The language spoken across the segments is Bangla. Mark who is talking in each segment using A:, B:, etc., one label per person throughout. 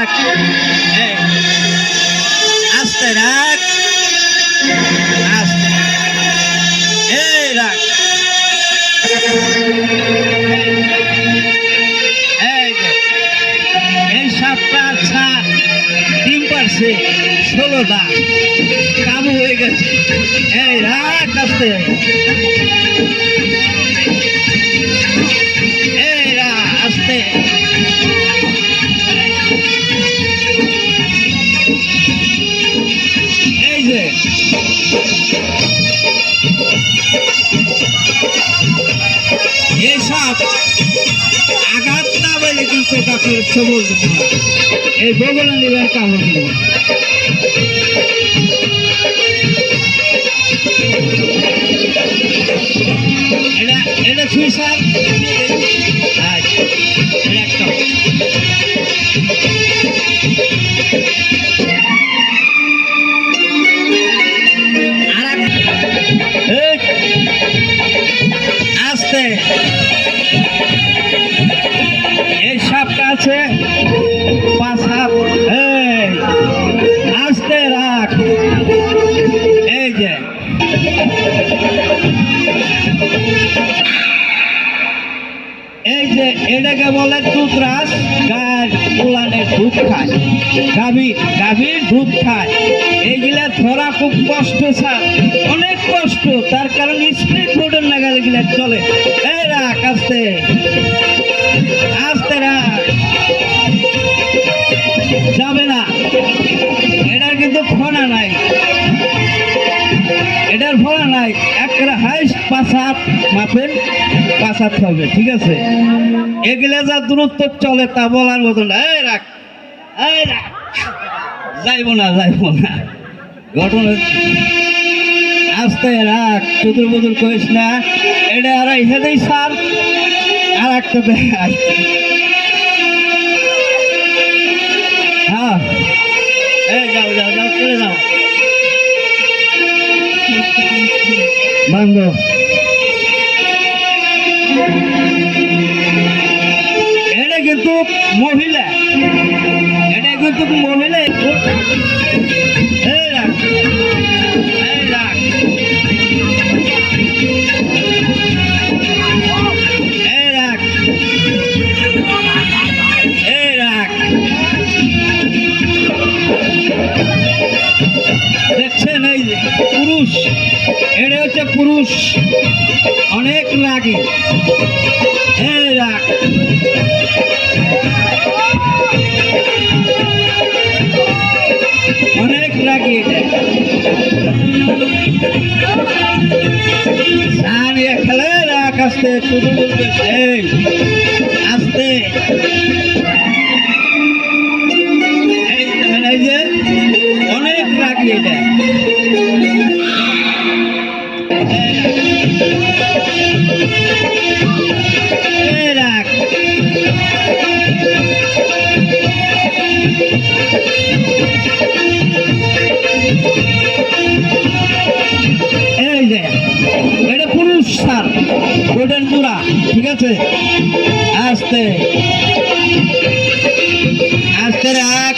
A: রাখ আস্তে রাখ, আস্তে এই রাখ। এই সাপটা আচ্ছা ডিম পারছে ষোলোটা কাবু হয়ে গেছে। এই রাখ আস্তে। এই সাপ আঘাত না পেলে কিন্তু দেবো না এই বগলে নেবেন কাপড় এটা এটা এটাকে বলে দুধরাস গাছ উলানে দুধ খায়। গাভীর গাভীর দুধ খায়। এইগুলা ধরা খুব কষ্ট, স্যার। অনেক কষ্ট। তার কারণ স্পিড ফুডের নাগাল গিলে চলে। এরা রাখ একটা হাইস্ট পাঁচ মাপেন পাঁচ হবে, ঠিক আছে? এগুলা যা দূরত্ব চলে তা বলার মতন না। এই রাখ এই রাখ। যাইব না যাইব না। ঘটনা আস্তে রাখ, চতুর বদুর কইস না। এটা আর হেদেই সার আর একটা দেখাই হ্যাঁ। এই যাও যাও যাও, চলে যাও। বান্ধব এটা কিন্তু মহিলা। এটা কিন্তু মহিলা আস্তে শুধু বলবে এই আস্তে। অনেক রাগী এটা। রাখ আস্তে আস্তে রাখ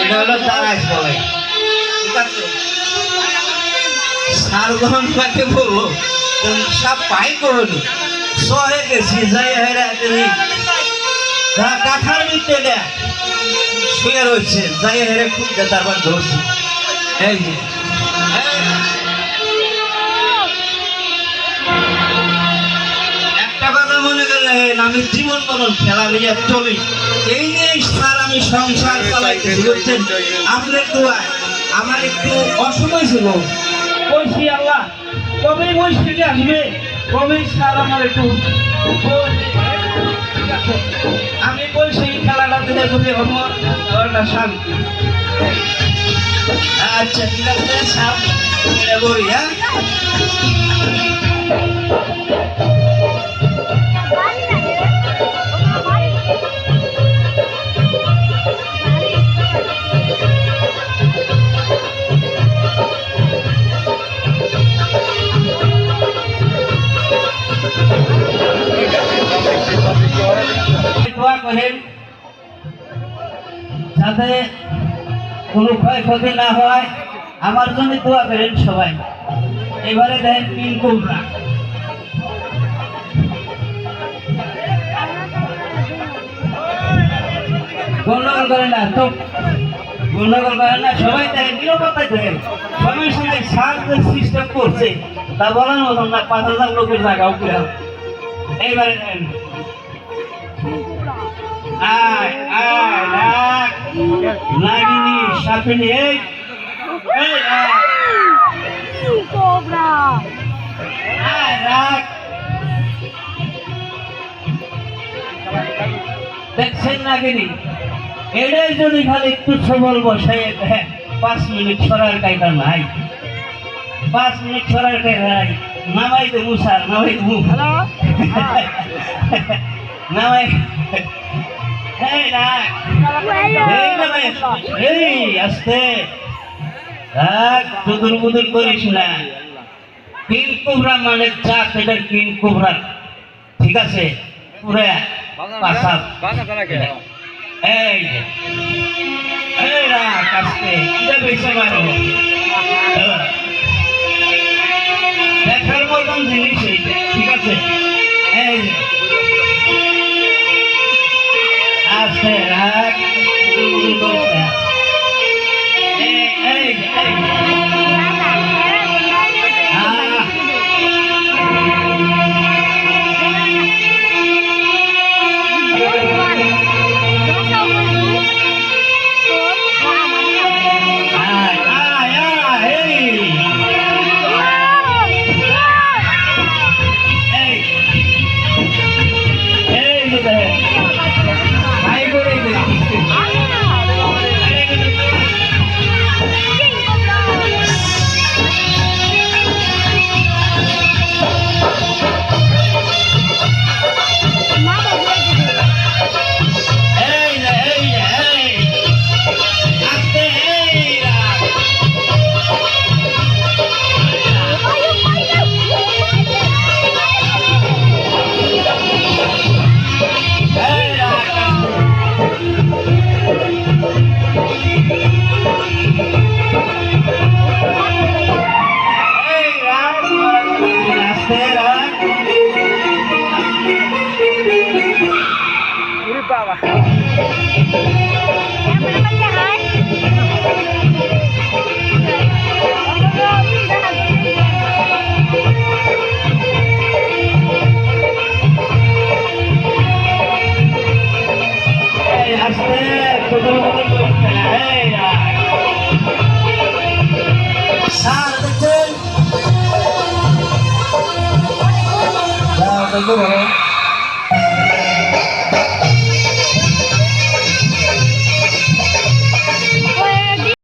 A: এটা হলো দাঁড়াইস বলে। ঠিক আছে সার গ্রহণ করতে বলব সব পাই করল শহরে গেছি, যাই হেরা তুমি কাঠার ভিতরে শুয়ে রয়েছে, যাই হেরে খুব তারপর ধরছি। এই যে। একটা কথা মনে করলেন আমি জীবন মরণ খেলা নিয়ে চলি। এই যে, স্যার, আমি সংসার চালাইতেছি, বুঝছেন? আপনার দোয়ায়। আমার একটু অসময় ছিল বলছি, আল্লাহ, কবে বলছি আসবে? কবে আমার একটু আমি বলছি খেলাটা দিলে বুঝে আমার একটা শান্তি। আচ্ছা ঠিক আছে, সাপ যাতে কোনো ক্ষয়ক্ষতি না হয়। আমার জন্য দোয়া করেন সবাই। এবারে দেখেন তিন কোবরা। গন্ডগোল করে না, তো গন্ডগোল করে না, সবাই দেখেন নিরাপত্তায় দেখেন সবাই সবাই সাহায্যের সিস্টেম করছে। তা বলার মতন না, পাঁচ হাজার লোকের জায়গা উপরে এইবারে আয় আয় রাখ লাগিনি সাপিনি এই
B: Cobra!
A: আয়। রাখ। দেখছেন নাগিনি এটাই যদি খালি একটু সবল বসাই হ্যাঁ পাঁচ মিনিট ছড়ার কায়দা নাই। পাঁচ মিনিট ছড়ার কায়দা নাই। নামাই তো মুসার নামাই তো মুখ? নামাই এই রাখ এই আস্তে। রাখ দুদুর বুদুর করিস না। কোবরা মানে চাপ এটা কিং কোবরা। ঠিক আছে? পুরে পাশা রাখ, আস্তে। এটা বেশি মারো ঠিক আছে? এই যে। আস্তে দেখুন দাও দেখুন